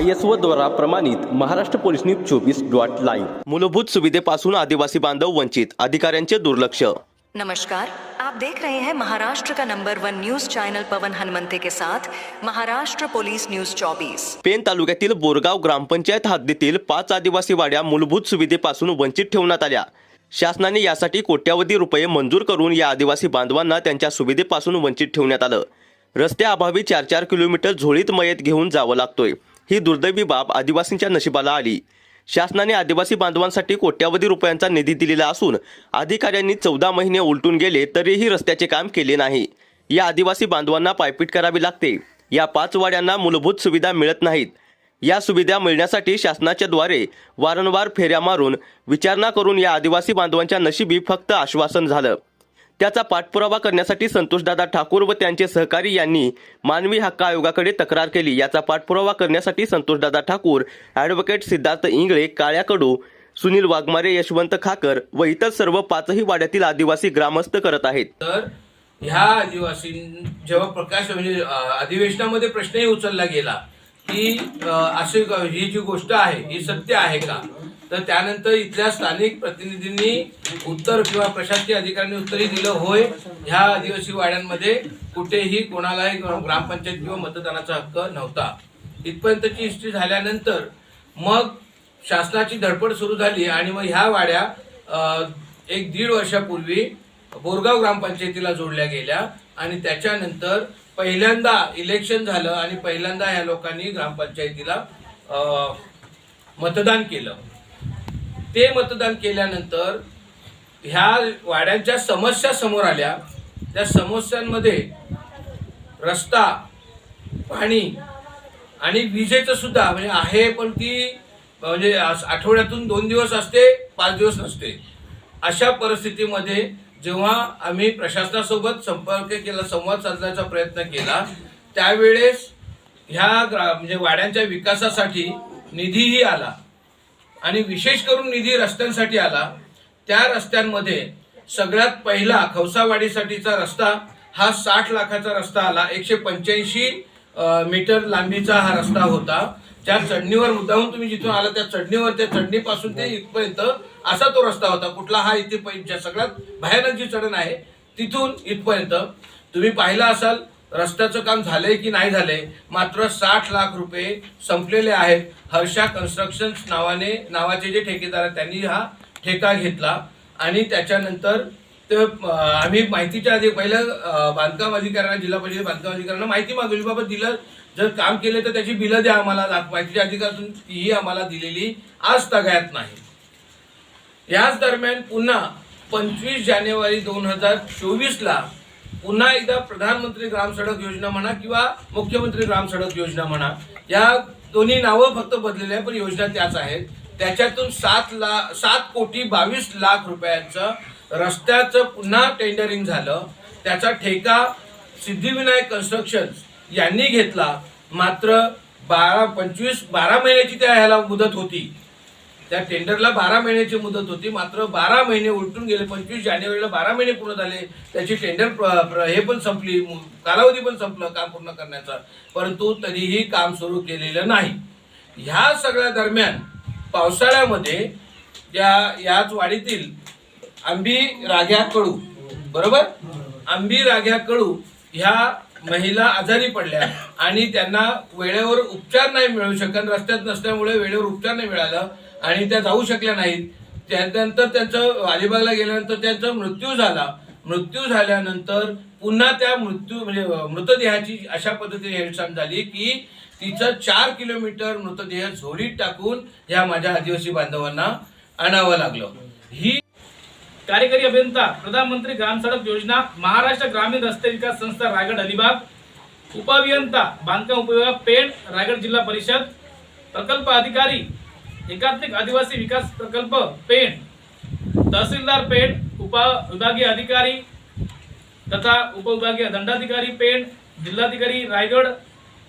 I S O द्वारा प्रमाणित Maharashtra police news चोवीस डॉट लाईव्ह. मूलभूत सुविधेपासून आदिवासी बांधव वंचित अधिकाऱ्यांचे दुर्लक्ष. नमस्कार. आप देख रहे हैं महाराष्ट्र का number one news channel Pawan Hanumante के साथ महाराष्ट्र पुलिस न्यूज 24 पेन तालुक्यातील बोरगाव ग्रामपंचायत हद्दीतील पाच आदिवासी वाड्या मूलभूत सुविधेपासून वंचित ठेवण्यात आल्या. शासनाने यासाठी कोट्यावधी रुपये मंजूर करून या आदिवासी बांधवांना त्यांच्या सुविधेपासून वंचित ठेवण्यात आलं. रस्त्याअभावी चार चार किलोमीटर झोळीत मयत घेऊन जावं लागतोय. ही दुर्दैवी बाब आदिवासींच्या नशिबाला आली. शासनाने आदिवासी बांधवांसाठी कोट्यावधी रुपयांचा निधी दिलेला असून अधिकाऱ्यांनी चौदा महिने उलटून गेले तरीही रस्त्याचे काम केले नाही. या आदिवासी बांधवांना पायपीट करावी लागते. या पाच वाड्यांना मूलभूत सुविधा मिळत नाहीत. या सुविधा मिळण्यासाठी शासनाच्या द्वारे वारंवार फेऱ्या मारून विचारणा करून या आदिवासी बांधवांच्या नशिबी फक्त आश्वासन झालं. त्याचा पाठपुरावा करण्यासाठी संतोषदादा ठाकूर व त्यांचे सहकारी यांनी मानवी हक्क आयोगाकडे तक्रार केली. याचा पाठपुरावा करण्यासाठी संतोषदादा ठाकूर ॲडव्होकेट सिद्धार्थ इंगळे काळ्या कडू सुनील वाघमारे यशवंत खाकर व इतर सर्व पाचही वाड्यातील आदिवासी ग्रामस्थ करत आहेत. तर ह्या आदिवासी जेव्हा प्रकाश म्हणजे अधिवेशनामध्ये प्रश्नही उचलला गेला की असे ही जी गोष्ट आहे ही सत्य आहे का? तर त्यानंतर इथल्या स्थानिक प्रतिनिधींनी उत्तर किंवा प्रशासकीय अधिकाऱ्यांनी उत्तरही दिलं होय ह्या आदिवासी वाड्यांमध्ये कुठेही कोणालाही ग्रामपंचायत किंवा मतदानाचा हक्क नव्हता. इथपर्यंतची हिस्ट्री झाल्यानंतर मग शासनाची धडपड सुरू झाली आणि मग ह्या वाड्या एक दीड वर्षापूर्वी बोरगाव ग्रामपंचायतीला जोडल्या गेल्या आणि त्याच्यानंतर पहिल्यांदा इलेक्शन झालं आणि पहिल्यांदा ह्या लोकांनी ग्रामपंचायतीला मतदान केलं. ते मतदान केल्यानंतर ह्या वाड्यांच्या समस्या समोर आल्या. त्या समस्यांमध्ये रस्ता पाणी आणि विजेचं सुद्धा म्हणजे आहे पण ती म्हणजे आठवड्यातून दोन दिवस असते पाच दिवस नसते. अशा परिस्थितीमध्ये जेव्हा आम्ही प्रशासनासोबत संपर्क केला संवाद साधण्याचा प्रयत्न केला त्यावेळेस ह्या ग्रा म्हणजे वाड्यांच्या विकासासाठी निधीही आला. आणि विशेष करून निधी रस्त्यांसाठी आला त्या रस्त्यांमध्ये सगळ्यात पहिला खवसावाडीसाठीचा रस्ता हा साठ लाखाचा रस्ता आला. एकशे पंच्याऐंशी मीटर लांबीचा हा रस्ता होता. त्या चढणीवर मुद्दाहून तुम्ही जिथून आला त्या चढणीवर त्या चढणीपासून ते इथपर्यंत असा तो रस्ता होता. कुठला हा इथे ज्या सगळ्यात भयानक जी चढण आहे तिथून इथपर्यंत. तुम्ही पाहिला असाल रस्त्याचं काम झालंय की नाही झालंय मात्र साठ लाख रुपये संपलेले आहेत. हर्षा कन्स्ट्रक्शन नावाने नावाचे जे ठेकेदार आहेत त्यांनी हा ठेका घेतला. आणि त्याच्यानंतर ते आम्ही माहितीच्या आधी पहिलं बांधकाम अधिकाऱ्यांना जिल्हा परिषद बांधकाम अधिकाऱ्यांना माहिती मागवली. बाबा दिलं जर काम केलं तर त्याची बिलं द्या आम्हाला. माहितीच्या अधिकाऱ्यातून ही आम्हाला दिलेली आज तगायत नाही. याच दरम्यान पुन्हा पंचवीस जानेवारी दोन हजार चोवीसला पुन्हा एकदा प्रधानमंत्री ग्राम सडक योजना म्हणा किंवा मुख्यमंत्री ग्राम सडक योजना म्हणा या दोन्ही नावं फक्त बदलेली आहे पण योजना त्याच आहेत. त्याच्यातून सात लाख सात कोटी बावीस लाख रुपयांचं रस्त्याचं पुन्हा टेंडरिंग झालं. त्याचा ठेका सिद्धिविनायक कन्स्ट्रक्शन यांनी घेतला. मात्र बारा पंचवीस बारा महिन्याची त्या ह्याला मुदत होती. त्या टेंडरला बारा महिन्याची मुदत होती. मात्र बारा महिने उलटून गेले. पंचवीस जानेवारीला बारा महिने पूर्ण झाले. त्याची टेंडर हे पण संपली. कालावधी पण संपलं काम पूर्ण करण्याचा. परंतु तरीही काम सुरू केलेलं नाही. ह्या सगळ्या दरम्यान पावसाळ्यामध्ये त्या याच वाडीतील आंबी राग्या कळू बरोबर? आंबी राग्या कळू ह्या महिला आजारी पडल्या आणि त्यांना वेळेवर उपचार नाही मिळू शकत. रस्त्यात नसल्यामुळे वेळेवर उपचार नाही मिळाला. आणि त्या जाऊ शकल्या नाहीत. त्यानंतर त्यांचं अलिबागला गेल्यानंतर त्यांचा मृत्यू झाला. मृत्यू झाल्यानंतर पुन्हा त्या मृत्यू म्हणजे मृतदेहाची अशा पद्धतीने हेळसांड झाली की तिचं चार किलोमीटर मृतदेह झोडीत टाकून ह्या माझ्या आदिवासी बांधवांना आणावं लागलं. ही कार्यकारी अभियंता प्रधानमंत्री ग्राम सडक योजना महाराष्ट्र ग्रामीण रस्ते विकास संस्था रायगड अलिबाग. उपअभियंता बांधकाम उपविभाग पेठ रायगड जिल्हा परिषद. प्रकल्प अधिकारी एकात्मिक आदिवासी विकास प्रकल्प पेण तहसीलदार पेण उपविभागीय अधिकारी तथा उपविभागीय दंडाधिकारी पेण जिल्हाधिकारी रायगड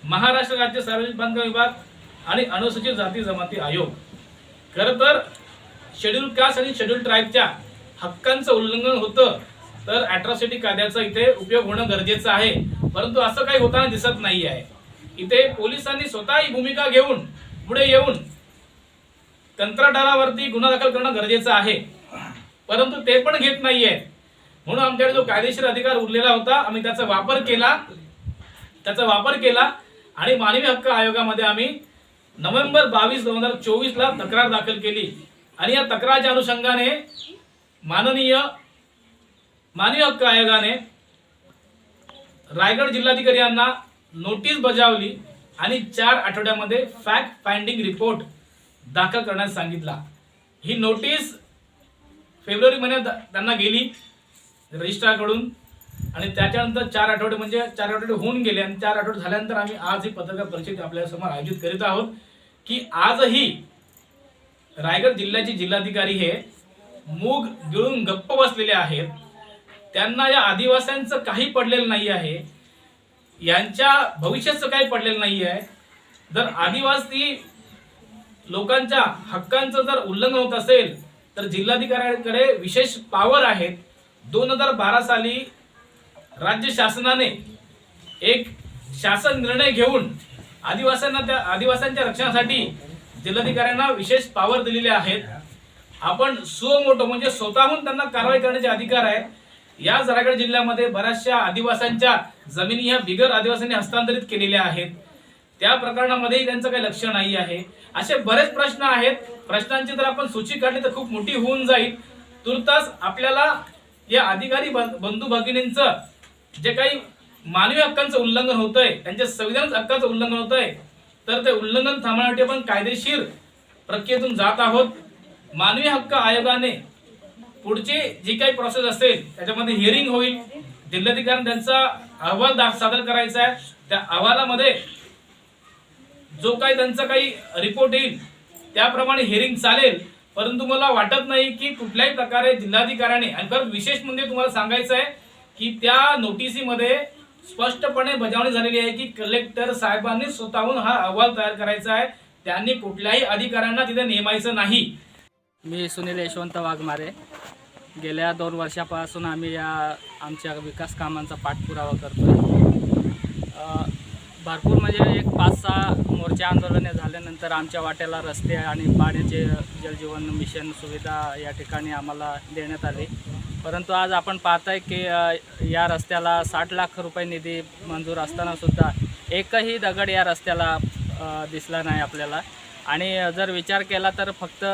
महाराष्ट्र राज्य सार्वजनिक बांधकाम विभाग आणि अनुसूचित जाती जमाती आयोग. खरं तर शेड्यूल कास्ट आणि शेड्यूल ट्राईबच्या हक्कांचं उल्लंघन होतं तर अॅट्रॉसिटी कायद्याचा इथे उपयोग होणं गरजेचं आहे. परंतु असं काही होताना दिसत नाही आहे इथे पोलिसांनी स्वतः ही भूमिका घेऊन पुढे येऊन कंत्राटारावरती गुन्हा दाखल करणं गरजेचं आहे. परंतु ते पण घेत नाहीये. म्हणून आमच्याकडे जो कायदेशीर अधिकार उरलेला होता आम्ही त्याचा वापर केला. त्याचा वापर केला. आणि मानवी हक्क आयोगामध्ये आम्ही नोव्हेंबर बावीस दोन हजार चोवीसला तक्रार दाखल केली. आणि या तक्रारच्या अनुषंगाने माननीय मानवी हक्क आयोगाने रायगड जिल्हाधिकारी यांना नोटीस बजावली आणि चार आठवड्यामध्ये फॅक्ट फाइंडिंग रिपोर्ट दाखल करण्यास सांगितला. ही नोटीस फेब्रुवारी महिन्यात त्यांना गेली रजिस्ट्रारकडून आणि त्याच्यानंतर चार आठवडे म्हणजे चार आठवडे होऊन गेले आणि चार आठवडे झाल्यानंतर आम्ही आज ही पत्रकार परिषद आपल्यासमोर आयोजित करीत आहोत की आजही रायगड जिल्ह्याचे जिल्हाधिकारी हे मूग गिळून गप्प बसलेले आहेत. त्यांना या आदिवासींचं काही पडलेलं नाही आहे. यांच्या भविष्याचं काही पडलेलं नाही आहे. जर आदिवासी लोकांच्या हक्कांचं जर उल्लंघन होत असेल तर जिल्हाधिकाऱ्यांकडे विशेष पॉवर आहेत दोन हजार बारा साली राज्य शासनाने एक शासन निर्णय घेऊन आदिवासींना त्या आदिवासींच्या रक्षणासाठी जिल्हाधिकाऱ्यांना विशेष पॉवर दिलेले आहेत आपण सुमोटो म्हणजे स्वतःहून त्यांना कारवाई करण्याचे अधिकार आहे. याच रायगड जिल्ह्यामध्ये बऱ्याचशा आदिवासांच्या जमिनी ह्या बिगर आदिवासींनी हस्तांतरित केलेल्या आहेत. त्या प्रकरणामध्येही त्यांचं काही लक्ष नाही आहे. असे बरेच प्रश्न आहेत. प्रश्नांची जर आपण सूची काढली तर खूप मोठी होऊन जाईल. तुर्तास आपल्याला या अधिकारी बंधू भगिनींचं जे काही मानवी हक्कांचं उल्लंघन होतंय त्यांच्या संविधान हक्काचं उल्लंघन होतंय तर ते उल्लंघन थांबवण्यासाठी आपण कायदेशीर प्रक्रियेतून जात आहोत. मानवी हक्क आयोगाने पुढची जी काही प्रोसेस असेल त्याच्यामध्ये हिअरिंग होईल. जिल्हाधिकारी त्यांचा अहवाल दा- सादर करायचा आहे. त्या अहवालामध्ये जो काही त्यांचा काही रिपोर्ट येईल त्याप्रमाणे हिअरिंग चालेल. परंतु मला वाटत नाही की कुठल्याही प्रकारे जिल्हाधिकाऱ्याने आणि परत विशेष म्हणजे तुम्हाला सांगायचं आहे की त्या नोटिसीमध्ये स्पष्टपणे बजावणी झालेली आहे की कलेक्टर साहेबांनी स्वतःहून हा अहवाल तयार करायचा आहे. त्यांनी कुठल्याही अधिकाऱ्यांना तिथे नेमायचं नाही. मी सुनील यशवंत वाघमारे. गेल्या दोन वर्षापासून आम्ही या आमच्या विकास कामांचा पाठपुरावा करतो भरपूर म्हणजे एक पाच सहा मोर्चा आंदोलने झाल्यानंतर आमच्या वाट्याला रस्ते आणि पाण्याचे जलजीवन मिशन सुविधा या ठिकाणी आम्हाला देण्यात आली. परंतु आज आपण पाहताय की या रस्त्याला साठ लाख रुपये निधी मंजूर असतानासुद्धा एकही दगड या रस्त्याला दिसला नाही आपल्याला. आणि जर विचार केला तर फक्त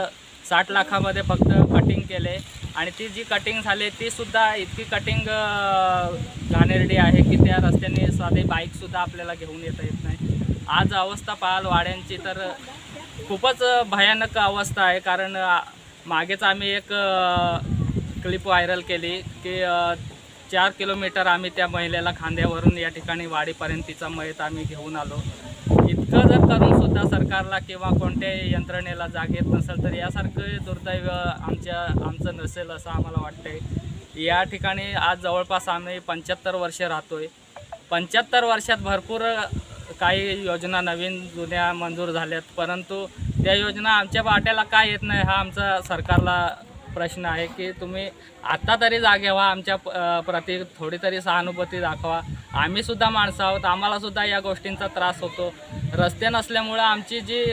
साठ लाखामध्ये फक्त कटिंग केले आणि ती जी कटिंग झाली ती सुद्धा इतकी कटिंग घाणेरडी आहे की त्या रस्त्याने साधे बाईकसुद्धा आपल्याला घेऊन येता येत नाही. आज अवस्था पाहाल वाड्यांची तर खूपच भयानक अवस्था आहे. कारण मागेच आम्ही एक क्लिप व्हायरल केली की चार किलोमीटर आम्ही त्या महिलेला खांद्यावरून या ठिकाणी वाडीपर्यंत तिचा मयत आम्ही घेऊन आलो. इतकं जर तरुण सुद्धा सरकारला किंवा कोणत्याही यंत्रणेला जाग येत नसेल तर यासारखं दुर्दैव आमच्या आमचं नसेल असं आम्हाला वाटतंय. या ठिकाणी आज जवळपास आम्ही पंच्याहत्तर वर्ष राहतोय. पंच्याहत्तर वर्षात भरपूर काही योजना नवीन जुन्या मंजूर झाल्यात. परंतु त्या योजना आमच्या वाट्याला काय येत नाही हा आमचा सरकारला प्रश्न आहे की तुम्ही आत्ता तरी जागे व्हा आमच्या प- अ, प्रति थोडी तरी सहानुभूती दाखवा. आम्हीसुद्धा माणसं आहोत आम्हालासुद्धा या गोष्टींचा त्रास होतो. रस्ते नसल्यामुळं आमची जी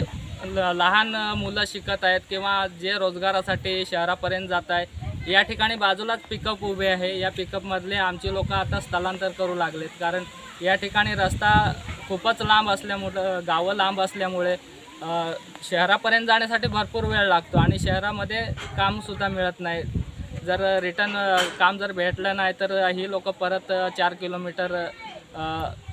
ल- लहान मुलं शिकत आहेत किंवा जे रोजगारासाठी शहरापर्यंत जात आहे या ठिकाणी बाजूलाच पिकअप उभे आहे. या पिकअपमधले आमची लोक आता स्थलांतर करू लागलेत. कारण या ठिकाणी रस्ता खूपच लांब असल्यामुळं गावं लांब असल्यामुळे शहरापर्यंत जाण्यासाठी भरपूर वेळ लागतो आणि शहरामध्ये कामसुद्धा मिळत नाही. जर रिटर्न काम जर भेटलं नाही तर ही लोक परत चार किलोमीटर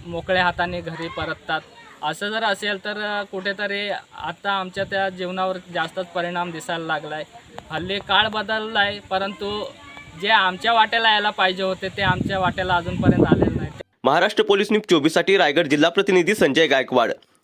मोकळ्या हाताने घरी परततात. असं जर असेल तर कुठेतरी आता आमच्या त्या जीवनावर जास्तच परिणाम दिसायला लागला आहे हल्ली काळ बदलला आहे परंतु जे आमच्या वाट्याला यायला पाहिजे होते ते आमच्या वाट्याला अजूनपर्यंत आलेलं नाही. महाराष्ट्र पोलीस न्यूज चोवीससाठी रायगड जिल्हा प्रतिनिधी संजय गायकवाड.